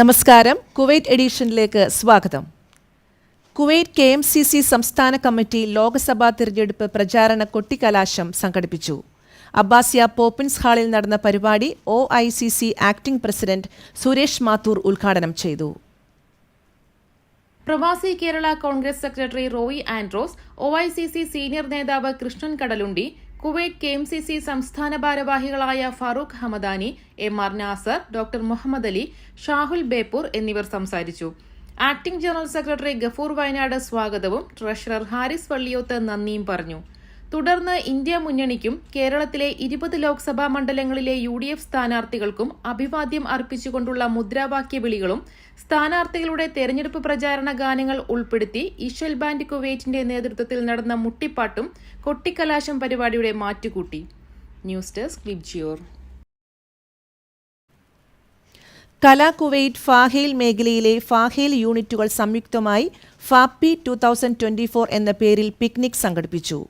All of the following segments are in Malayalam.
നമസ്കാരം. കുവൈറ്റ് എഡിഷനിലേക്ക് സ്വാഗതം. Kuwait K M C C സംസ്ഥാന കമ്മിറ്റി ലോക്സഭാ തിരഞ്ഞെടുപ്പ് പ്രചാരണ കൊട്ടിക്കലാശം സംഘടിപ്പിച്ചു. അബ്ബാസിയ പോപ്പിൻസ് ഹാളിൽ നടന്ന പരിപാടി O I C C acting president Suresh Mathur ഉദ്ഘാടനം ചെയ്തു. പ്രവാസി Kerala Congress secretary Roy Andros O I C C senior നേതാവ് Krishnan Kadalundi Kuwait K M C C സംസ്ഥാന ഭാരവാഹികളായ Farooq Hamadani M R Nasar doctor Muhammad Ali Shahul Beypore എന്നിവർ സംസാരിച്ചു. Acting general secretary Gafoor Wayanad സ്വാഗതവും ട്രഷറർ ഹാരിസ് വള്ളിയോത്ത് നന്ദിയും പറഞ്ഞു. തുടർന്ന് ഇന്ത്യ മുന്നണിക്കും കേരളത്തിലെ ഇരുപത് ലോക്സഭാ മണ്ഡലങ്ങളിലെ യു ഡി എഫ് സ്ഥാനാർത്ഥികൾക്കും അഭിവാദ്യം അർപ്പിച്ചുകൊണ്ടുള്ള മുദ്രാവാക്യ വിളികളും സ്ഥാനാർത്ഥികളുടെ തെരഞ്ഞെടുപ്പ് പ്രചാരണ ഗാനങ്ങൾ ഉൾപ്പെടുത്തി ഇഷൽ ബാൻഡ് കുവൈറ്റിന്റെ നേതൃത്വത്തിൽ നടന്ന മുട്ടിപ്പാട്ടും കൊട്ടിക്കലാശം പരിപാടിയുടെ മാറ്റുകൂട്ടി. News desk Vibgyor. Kala Kuwait Fahaheel മേഖലയിലെ ഫാഹേൽ യൂണിറ്റുകൾ സംയുക്തമായി happy two thousand twenty four എന്ന പേരിൽ പിക്നിക് സംഘടിപ്പിച്ചു.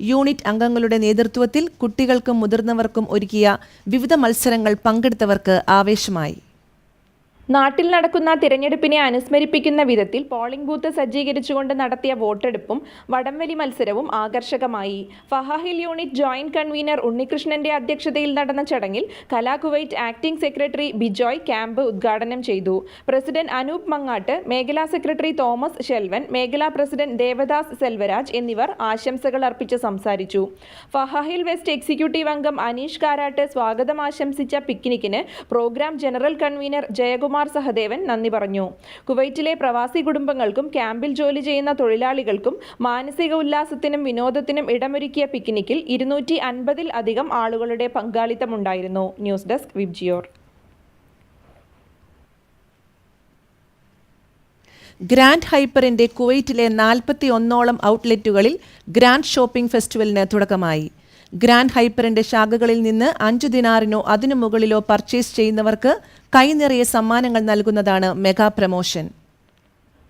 യൂണിറ്റ് അംഗങ്ങളുടെ നേതൃത്വത്തിൽ കുട്ടികൾക്കും മുതിർന്നവർക്കും ഒരുക്കിയ വിവിധ മത്സരങ്ങൾ പങ്കെടുത്തവർക്ക് ആവേശമായി. നാട്ടിൽ നടക്കുന്ന തിരഞ്ഞെടുപ്പിനെ അനുസ്മരിപ്പിക്കുന്ന വിധത്തിൽ പോളിംഗ് ബൂത്ത് സജ്ജീകരിച്ചുകൊണ്ട് നടത്തിയ വോട്ടെടുപ്പും വടംവലി മത്സരവും ആകർഷകമായി. ഫഹാഹിൽ യൂണിറ്റ് ജോയിന്റ് കൺവീനർ ഉണ്ണികൃഷ്ണന്റെ അധ്യക്ഷതയിൽ നടന്ന ചടങ്ങിൽ Kala Kuwait acting secretary Bijoy camp ഉദ്ഘാടനം ചെയ്തു. പ്രസിഡന്റ് അനൂപ് മങ്ങാട്ട് മേഖലാ സെക്രട്ടറി തോമസ് ഷെൽവൻ മേഖലാ പ്രസിഡന്റ് ദേവദാസ് സെൽവരാജ് എന്നിവർ ആശംസകൾ അർപ്പിച്ച് സംസാരിച്ചു. ഫഹാഹിൽ വെസ്റ്റ് എക്സിക്യൂട്ടീവ് അംഗം അനീഷ് കാരാട്ട് സ്വാഗതം ആശംസിച്ച പിക്നിക്കിന് programme general convener Jayakumar Sahadevan നന്ദി പറഞ്ഞു. കുവൈറ്റിലെ പ്രവാസി കുടുംബങ്ങൾക്കും ക്യാമ്പിൽ ജോലി ചെയ്യുന്ന തൊഴിലാളികൾക്കും മാനസിക ഉല്ലാസത്തിനും വിനോദത്തിനും ഇടമൊരുക്കിയ പിക്നിക്കിൽ ഇരുന്നൂറ്റി അൻപതിൽ അധികം ആളുകളുടെ പങ്കാളിത്തമുണ്ടായിരുന്നു. ന്യൂസ് ഡെസ്ക് വിബ്ജിയോർ ഗ്രാൻഡ് ഹൈപ്പറിന്റെ കുവൈറ്റിലെ നാൽപ്പത്തി ഒന്നോളം ഔട്ട്ലെറ്റുകളിൽ ഗ്രാൻഡ് ഷോപ്പിംഗ് ഫെസ്റ്റിവലിന് തുടക്കമായി. ഗ്രാൻഡ് ഹൈപ്പറിന്റെ ശാഖകളിൽ നിന്ന് അഞ്ചു ദിനാറിനോ അതിനു മുകളിലോ പർച്ചേസ് ചെയ്യുന്നവർക്ക് കൈനിറയെ സമ്മാനങ്ങൾ നൽകുന്നതാണ് മെഗാ പ്രമോഷൻ.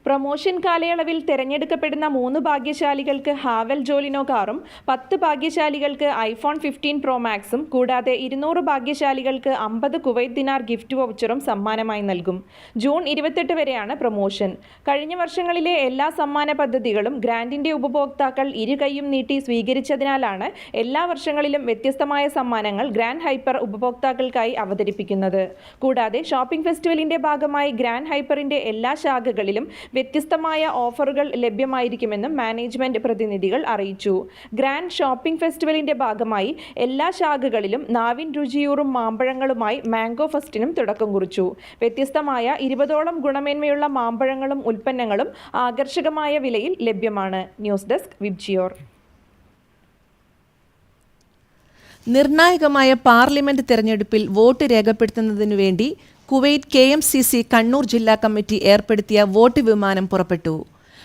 പ്രൊമോഷൻ കാലയളവിൽ തിരഞ്ഞെടുക്കപ്പെടുന്ന മൂന്ന് ഭാഗ്യശാലികൾക്ക് ഹാവൽ ജോലിനോ കാറും പത്ത് ഭാഗ്യശാലികൾക്ക് ഐഫോൺ ഫിഫ്റ്റീൻ പ്രോ മാക്സും കൂടാതെ ഇരുന്നൂറ് ഭാഗ്യശാലികൾക്ക് അമ്പത് കുവൈത്ത് ദിനാർ ഗിഫ്റ്റ് വൗച്ചറും സമ്മാനമായി നൽകും. ജൂൺ ഇരുപത്തെട്ട് വരെയാണ് പ്രൊമോഷൻ. കഴിഞ്ഞ വർഷങ്ങളിലെ എല്ലാ സമ്മാന പദ്ധതികളും ഗ്രാൻഡിന്റെ ഉപഭോക്താക്കൾ ഇരു കൈയും നീട്ടി സ്വീകരിച്ചതിനാലാണ് എല്ലാ വർഷങ്ങളിലും വ്യത്യസ്തമായ സമ്മാനങ്ങൾ ഗ്രാൻഡ് ഹൈപ്പർ ഉപഭോക്താക്കൾക്കായി അവതരിപ്പിക്കുന്നത്. കൂടാതെ ഷോപ്പിംഗ് ഫെസ്റ്റിവലിന്റെ ഭാഗമായി ഗ്രാൻഡ് ഹൈപ്പറിന്റെ എല്ലാ ശാഖകളിലും വ്യത്യസ്തമായ ഓഫറുകൾ ലഭ്യമായിരിക്കുമെന്നും മാനേജ്മെന്റ് പ്രതിനിധികൾ അറിയിച്ചു. ഗ്രാൻഡ് ഷോപ്പിംഗ് ഫെസ്റ്റിവലിന്റെ ഭാഗമായി എല്ലാ ശാഖകളിലും നാവിൻ രുചിയൂറും മാമ്പഴങ്ങളുമായി മാംഗോ ഫെസ്റ്റിനും തുടക്കം കുറിച്ചു. വ്യത്യസ്തമായ ഇരുപതോളം ഗുണമേന്മയുള്ള മാമ്പഴങ്ങളും ഉൽപ്പന്നങ്ങളും ആകർഷകമായ വിലയിൽ ലഭ്യമാണ്. ന്യൂസ് ഡെസ്ക് വിബ്ജിയോർ നിർണായകമായ പാർലമെന്റ് തെരഞ്ഞെടുപ്പിൽ വോട്ട് രേഖപ്പെടുത്തുന്നതിനു വേണ്ടി Kuwait K M C C Kannur ജില്ലാ കമ്മിറ്റി ഏർപ്പെടുത്തിയ വോട്ട് വിമാനം പുറപ്പെട്ടു.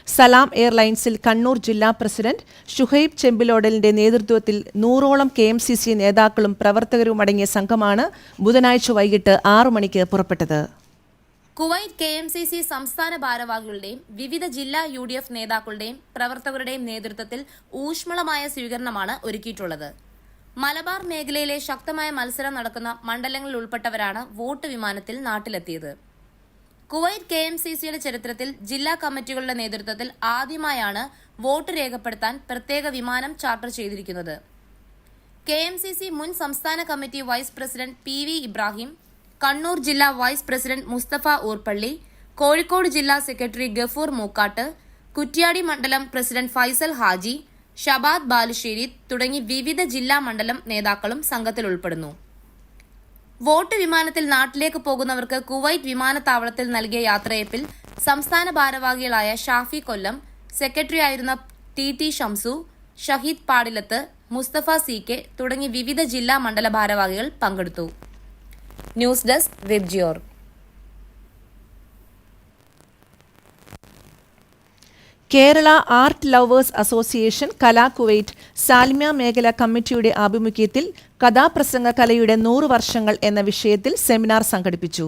സലാം എയർലൈൻസിൽ കണ്ണൂർ ജില്ലാ പ്രസിഡന്റ് ഷുഹൈബ് ചെമ്പിലോടലിന്റെ നേതൃത്വത്തിൽ നൂറോളം കെ എം സി സി നേതാക്കളും പ്രവർത്തകരുമടങ്ങിയ സംഘമാണ് ബുധനാഴ്ച വൈകിട്ട് ആറു മണിക്ക് പുറപ്പെട്ടത്. Kuwait K M C C സംസ്ഥാന ഭാരവാഹികളുടെയും വിവിധ ജില്ലാ യു ഡി എഫ് നേതാക്കളുടെയും പ്രവർത്തകരുടെയും നേതൃത്വത്തിൽ ഊഷ്മളമായ സ്വീകരണമാണ് ഒരുക്കിയിട്ടുള്ളത്. മലബാർ മേഖലയിലെ ശക്തമായ മത്സരം നടക്കുന്ന മണ്ഡലങ്ങളിൽ ഉൾപ്പെട്ടവരാണ് വോട്ട് വിമാനത്തിൽ നാട്ടിലെത്തിയത്. കുവൈറ്റ് കെ എം സി സിയുടെ ചരിത്രത്തിൽ ജില്ലാ കമ്മിറ്റികളുടെ നേതൃത്വത്തിൽ ആദ്യമായാണ് വോട്ട് രേഖപ്പെടുത്താൻ പ്രത്യേക വിമാനം ചാർട്ടർ ചെയ്തിരിക്കുന്നത്. കെ എം സി സി മുൻ സംസ്ഥാന committee vice president P V Ibrahim Kannur ജില്ലാ വൈസ് പ്രസിഡന്റ് മുസ്തഫ ഊർപ്പള്ളി കോഴിക്കോട് ജില്ലാ സെക്രട്ടറി ഗഫൂർ മൂക്കാട്ട് കുറ്റ്യാടി മണ്ഡലം പ്രസിഡന്റ് ഫൈസൽ ഹാജി ഷബാദ് ബാലുശ്ശേരി തുടങ്ങി വിവിധ ജില്ലാ മണ്ഡലം നേതാക്കളും സംഘത്തിൽ ഉൾപ്പെടുന്നു. വോട്ട് വിമാനത്തിൽ നാട്ടിലേക്ക് പോകുന്നവർക്ക് കുവൈറ്റ് വിമാനത്താവളത്തിൽ നൽകിയ യാത്രയപ്പിൽ സംസ്ഥാന ഭാരവാഹികളായ ഷാഫി കൊല്ലം സെക്രട്ടറി ആയിരുന്ന T T Shamsu Shaheed Padilath Musthafa C K തുടങ്ങി വിവിധ ജില്ലാ മണ്ഡല ഭാരവാഹികൾ പങ്കെടുത്തു. News desk വെബ്ജിയോർ Kerala art lovers association Kala Kuwait Salmiya മേഖല കമ്മിറ്റിയുടെ ആഭിമുഖ്യത്തിൽ കഥാപ്രസംഗ കലയുടെ നൂറ് വർഷങ്ങൾ എന്ന വിഷയത്തിൽ സെമിനാർ സംഘടിപ്പിച്ചു.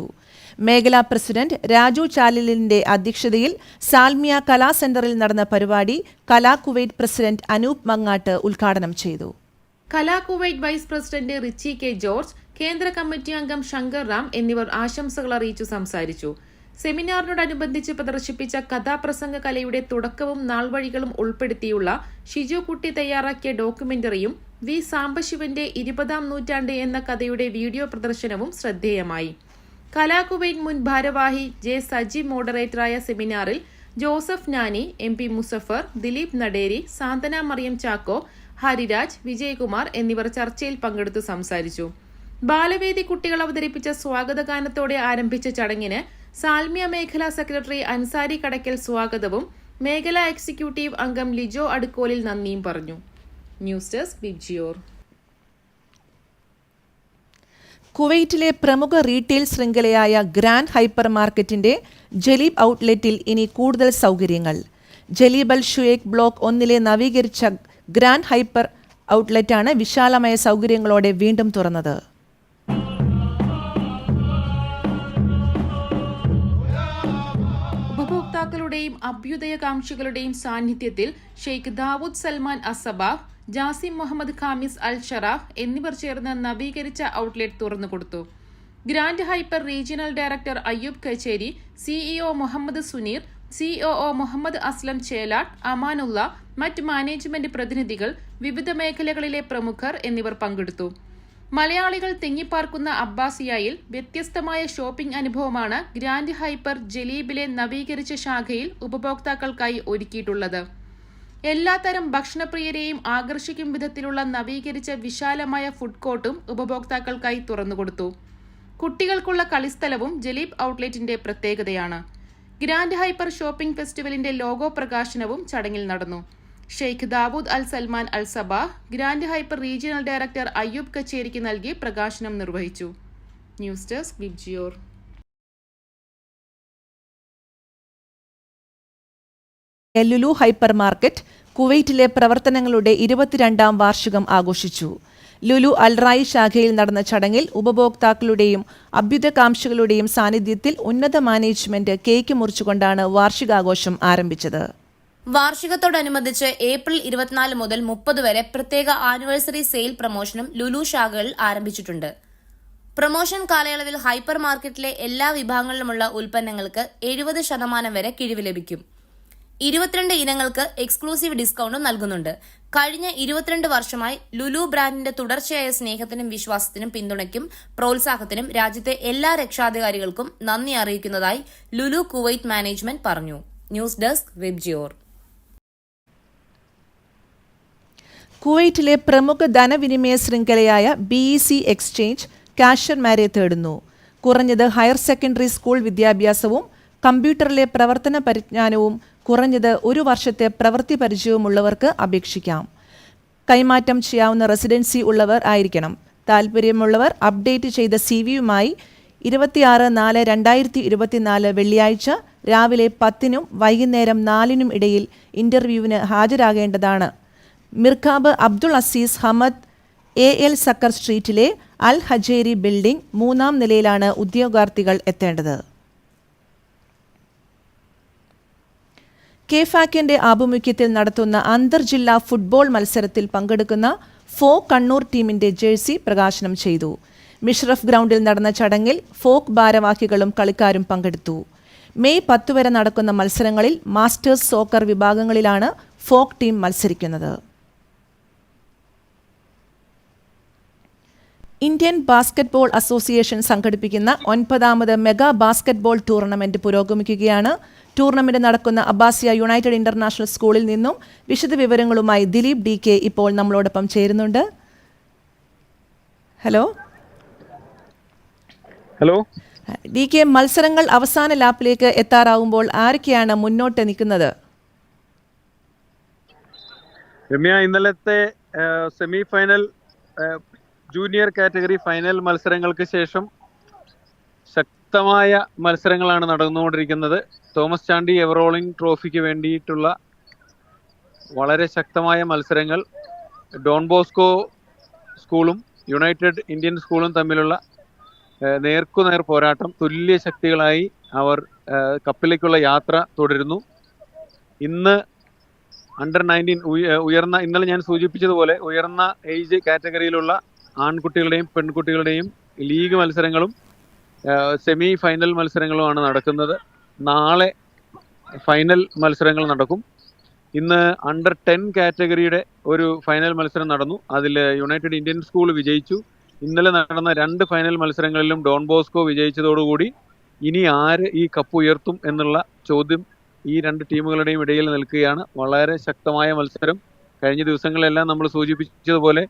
മേഖലാ പ്രസിഡന്റ് രാജു ചാലിലിന്റെ അധ്യക്ഷതയിൽ സാൽമിയ കലാ സെന്ററിൽ നടന്ന പരിപാടി കലാകുവൈറ്റ് പ്രസിഡന്റ് അനൂപ് മങ്ങാട്ട് ഉദ്ഘാടനം ചെയ്തു. Kala Kuwait vice president Richie K George കേന്ദ്ര കമ്മിറ്റി അംഗം ശങ്കർ റാം എന്നിവർ ആശംസകൾ അറിയിച്ചു സംസാരിച്ചു. സെമിനാറിനോടനുബന്ധിച്ച് പ്രദർശിപ്പിച്ച കഥാപ്രസംഗ കലയുടെ തുടക്കവും നാൾവഴികളും ഉൾപ്പെടുത്തിയുള്ള ഷിജു കുട്ടി തയ്യാറാക്കിയ ഡോക്യുമെന്ററിയും വി സാംബശിവന്റെ ഇരുപതാം നൂറ്റാണ്ട് എന്ന കഥയുടെ വീഡിയോ പ്രദർശനവും ശ്രദ്ധേയമായി. കലാകുവൈൻ മുൻ ഭാരവാഹി ജെ സജി മോഡറേറ്ററായ സെമിനാറിൽ Joseph Nani M P Muzaffar Dileep Nateri Santhana Mariyam Chacko Hariraj Vijayakumar എന്നിവർ ചർച്ചയിൽ പങ്കെടുത്ത് സംസാരിച്ചു. ബാലവേദി കുട്ടികൾ അവതരിപ്പിച്ച സ്വാഗതഗാനത്തോടെ ആരംഭിച്ച ചടങ്ങിന് സാൽമിയ മേഖലാ സെക്രട്ടറി അൻസാരി കടക്കൽ സ്വാഗതവും മേഖലാ എക്സിക്യൂട്ടീവ് അംഗം ലിജോ അടുക്കോലിൽ നന്ദിയും പറഞ്ഞു. ന്യൂസ് ഡെസ്ക് ബിജിയോർ കുവൈറ്റിലെ പ്രമുഖ റീറ്റെയിൽ ശൃംഖലയായ ഗ്രാൻഡ് ഹൈപ്പർ മാർക്കറ്റിന്റെ ജലീബ് ഔട്ട്ലെറ്റിൽ ഇനി കൂടുതൽ സൗകര്യങ്ങൾ. ജലീബ് അൽ ഷുയേഖ് ബ്ലോക്ക് ഒന്നിലെ നവീകരിച്ച ഗ്രാൻഡ് ഹൈപ്പർ ഔട്ട്ലെറ്റാണ് വിശാലമായ സൗകര്യങ്ങളോടെ വീണ്ടും തുറന്നത്. ഉപഭോക്താക്കളുടെയും അഭ്യുദയകാംക്ഷികളുടെയും സാന്നിധ്യത്തിൽ Sheikh Dawood Salman Al Sabah Jasim Muhammad Khamis Al Sharaf എന്നിവർ ചേർന്ന് നവീകരിച്ച outlet തുറന്നുകൊടുത്തു. Grand Hyper regional director Ayyoob Kacheri CEO Muhammad Suneer COO Muhammad Aslam Chelatt Amanulla മറ്റ് മാനേജ്മെന്റ് പ്രതിനിധികൾ വിവിധ മേഖലകളിലെ പ്രമുഖർ എന്നിവർ പങ്കെടുത്തു. മലയാളികൾ തിങ്ങിപ്പാർക്കുന്ന അബ്ബാസിയയിൽ വ്യത്യസ്തമായ ഷോപ്പിംഗ് അനുഭവമാണ് ഗ്രാൻഡ് ഹൈപ്പർ ജലീബിലെ നവീകരിച്ച ശാഖയിൽ ഉപഭോക്താക്കൾക്കായി ഒരുക്കിയിട്ടുള്ളത്. എല്ലാത്തരം ഭക്ഷണപ്രിയരെയും ആകർഷിക്കും വിധത്തിലുള്ള നവീകരിച്ച വിശാലമായ ഫുഡ് കോർട്ടും ഉപഭോക്താക്കൾക്കായി തുറന്നുകൊടുത്തു. കുട്ടികൾക്കുള്ള കളിസ്ഥലവും ജലീബ് ഔട്ട്ലെറ്റിന്റെ പ്രത്യേകതയാണ്. ഗ്രാൻഡ് ഹൈപ്പർ ഷോപ്പിംഗ് ഫെസ്റ്റിവലിന്റെ ലോഗോ പ്രകാശനവും ചടങ്ങിൽ നടന്നു. Sheikh Dawood Al Salman Al Sabah Grand Hyper regional director Ayyoob കച്ചേരിക്ക് നൽകി പ്രകാശനം നിർവഹിച്ചു. ന്യൂസ് ഡെസ്ക് ബിബ്ജിയോർ ലുലു ഹൈപ്പർ മാർക്കറ്റ് കുവൈറ്റിലെ പ്രവർത്തനങ്ങളുടെ ഇരുപത്തിരണ്ടാം വാർഷികം ആഘോഷിച്ചു. ലുലു അൽറായി ശാഖയിൽ നടന്ന ചടങ്ങിൽ ഉപഭോക്താക്കളുടെയും അഭ്യുതകാംക്ഷികളുടെയും സാന്നിധ്യത്തിൽ ഉന്നത മാനേജ്മെന്റ് കേക്ക് മുറിച്ചുകൊണ്ടാണ് വാർഷികാഘോഷം ആരംഭിച്ചത്. വാർഷികത്തോടനുബന്ധിച്ച് ഏപ്രിൽ ഇരുപത്തിനാല് മുതൽ മുപ്പത് വരെ പ്രത്യേക ആനിവേഴ്സറി സെയിൽ പ്രമോഷനും ലുലു ശാഖകളിൽ ആരംഭിച്ചിട്ടുണ്ട്. പ്രമോഷൻ കാലയളവിൽ ഹൈപ്പർ മാർക്കറ്റിലെ എല്ലാ വിഭാഗങ്ങളിലുമുള്ള ഉൽപ്പന്നങ്ങൾക്ക് എഴുപത് ശതമാനം വരെ കിഴിവ് ലഭിക്കും. ഇരുപത്തിരണ്ട് ഇനങ്ങൾക്ക് എക്സ്ക്ലൂസീവ് ഡിസ്കൗണ്ടും നൽകുന്നുണ്ട്. കഴിഞ്ഞ ഇരുപത്തിരണ്ട് വർഷമായി ലുലു ബ്രാൻഡിന്റെ തുടർച്ചയായ സ്നേഹത്തിനും വിശ്വാസത്തിനും പിന്തുണയ്ക്കും പ്രോത്സാഹത്തിനും രാജ്യത്തെ എല്ലാ രക്ഷാധികാരികൾക്കും നന്ദി അറിയിക്കുന്നതായി ലുലു കുവൈറ്റ് മാനേജ്മെന്റ് പറഞ്ഞു. ന്യൂസ് ഡെസ്ക് വെബ്ജിയോർ. കുവൈറ്റിലെ പ്രമുഖ ധനവിനിമയ ശൃംഖലയായ ബി ഇ സി എക്സ്ചേഞ്ച് കാഷ്യർമാരെ തേടുന്നു. കുറഞ്ഞത് ഹയർ സെക്കൻഡറി സ്കൂൾ വിദ്യാഭ്യാസവും കമ്പ്യൂട്ടറിലെ പ്രവർത്തന പരിജ്ഞാനവും കുറഞ്ഞത് ഒരു വർഷത്തെ പ്രവൃത്തി പരിചയവുമുള്ളവർക്ക് അപേക്ഷിക്കാം. കൈമാറ്റം ചെയ്യാവുന്ന റെസിഡൻസി ഉള്ളവർ ആയിരിക്കണം. താൽപ്പര്യമുള്ളവർ അപ്ഡേറ്റ് ചെയ്ത സി വിയുമായി ഇരുപത്തിയാറ് നാല് രണ്ടായിരത്തി ഇരുപത്തിനാല് വെള്ളിയാഴ്ച രാവിലെ പത്തിനും വൈകുന്നേരം നാലിനും ഇടയിൽ ഇന്റർവ്യൂവിന് ഹാജരാകേണ്ടതാണ്. Mirqab Abdul Aziz Hamad A L Saqr സ്ട്രീറ്റിലെ Al Hajeri building മൂന്നാം നിലയിലാണ് ഉദ്യോഗാർത്ഥികൾ എത്തേണ്ടത്. കെഫാക്കിന്റെ ആഭിമുഖ്യത്തിൽ നടത്തുന്ന അന്തർജില്ലാ ഫുട്ബോൾ മത്സരത്തിൽ പങ്കെടുക്കുന്ന ഫോ കണ്ണൂർ ടീമിന്റെ ജേഴ്സി പ്രകാശനം ചെയ്തു. മിഷ്റഫ് ഗ്രൗണ്ടിൽ നടന്ന ചടങ്ങിൽ ഫോക്ക് ഭാരവാഹികളും കളിക്കാരും പങ്കെടുത്തു. മെയ് പത്ത് വരെ നടക്കുന്ന മത്സരങ്ങളിൽ മാസ്റ്റേഴ്സ് സോക്കർ വിഭാഗങ്ങളിലാണ് ഫോക്ക് ടീം മത്സരിക്കുന്നത്. ഇന്ത്യൻ ബാസ്കറ്റ്ബോൾ അസോസിയേഷൻ സംഘടിപ്പിക്കുന്ന ഒൻപതാമത് മെഗാ ബാസ്കറ്റ്ബോൾ ടൂർണമെന്റ് പുരോഗമിക്കുകയാണ്. ടൂർണമെന്റ് നടക്കുന്ന അബ്ബാസിയ യുണൈറ്റഡ് ഇന്റർനാഷണൽ സ്കൂളിൽ നിന്നും വിശദവിവരങ്ങളുമായി ദിലീപ് ഡി കെ ഇപ്പോൾ നമ്മളോടൊപ്പം ചേരുന്നുണ്ട്. ഹലോ? ഹലോ? ഡി കെ മത്സരങ്ങൾ അവസാന ലാപ്പിലേക്ക് എത്താറാവുമ്പോൾ ആരൊക്കെയാണ് മുന്നോട്ട് നിൽക്കുന്നത്? രമ്യ ഇന്നലത്തെ semi final junior category final മത്സരങ്ങൾക്ക് ശേഷം ശക്തമായ മത്സരങ്ങളാണ് നടന്നുകൊണ്ടിരിക്കുന്നത്. തോമസ് ചാണ്ടി എവറോളിംഗ് ട്രോഫിക്ക് വേണ്ടിയിട്ടുള്ള വളരെ ശക്തമായ മത്സരങ്ങൾ. ഡോൺ ബോസ്കോ സ്കൂളും യുണൈറ്റഡ് ഇന്ത്യൻ സ്കൂളും തമ്മിലുള്ള നേർക്കുനേർ പോരാട്ടം തുല്യ ശക്തികളായി അവർ കപ്പിലേക്കുള്ള യാത്ര തുടരുന്നു. ഇന്ന് അണ്ടർ നയന്റീൻ ഉയർന്ന ഇന്നലെ ഞാൻ സൂചിപ്പിച്ചതുപോലെ ഉയർന്ന ഏജ് കാറ്റഗറിയിലുള്ള ആൺകുട്ടികളുടെയും പെൺകുട്ടികളുടെയും ലീഗ് മത്സരങ്ങളും സെമി ഫൈനൽ മത്സരങ്ങളുമാണ് നടക്കുന്നത്. നാളെ ഫൈനൽ മത്സരങ്ങൾ നടക്കും. ഇന്ന് അണ്ടർ ടെൻ കാറ്റഗറിയുടെ ഒരു ഫൈനൽ മത്സരം നടന്നു. അതിൽ യുണൈറ്റഡ് ഇന്ത്യൻ സ്കൂൾ വിജയിച്ചു. ഇന്നലെ നടന്ന രണ്ട് ഫൈനൽ മത്സരങ്ങളിലും ഡോൺ ബോസ്കോ വിജയിച്ചതോടുകൂടി ഇനി ആര് ഈ കപ്പ് ഉയർത്തും എന്നുള്ള ചോദ്യം ഈ രണ്ട് ടീമുകളുടെയും ഇടയിൽ നിൽക്കുകയാണ്. വളരെ ശക്തമായ മത്സരം. കഴിഞ്ഞ ദിവസങ്ങളെല്ലാം നമ്മൾ സൂചിപ്പിച്ചതുപോലെ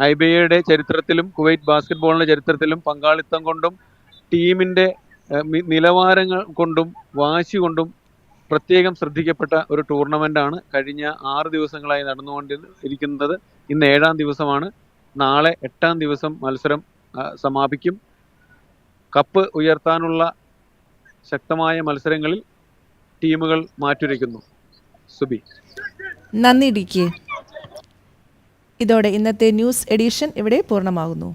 ഐബിഎയുടെ ചരിത്രത്തിലും കുവൈറ്റ് ബാസ്കറ്റ്ബോളിന്റെ ചരിത്രത്തിലും പങ്കാളിത്തം കൊണ്ടും ടീമിന്റെ നിലവാരങ്ങൾ കൊണ്ടും വാശി കൊണ്ടും പ്രത്യേകം ശ്രദ്ധിക്കപ്പെട്ട ഒരു ടൂർണമെന്റാണ് കഴിഞ്ഞ ആറ് ദിവസങ്ങളായി നടന്നുകൊണ്ടിരിക്കുന്നത്. ഇന്ന് ഏഴാം ദിവസമാണ്. നാളെ എട്ടാം ദിവസം മത്സരം സമാപിക്കും. കപ്പ് ഉയർത്താനുള്ള ശക്തമായ മത്സരങ്ങളിൽ ടീമുകൾ മാറ്റുരയ്ക്കുന്നു. സുബി. നന്ദി ഡി കെ ഇതോടെ ഇന്നത്തെ ന്യൂസ് എഡിഷൻ ഇവിടെ പൂർണമാകുന്നു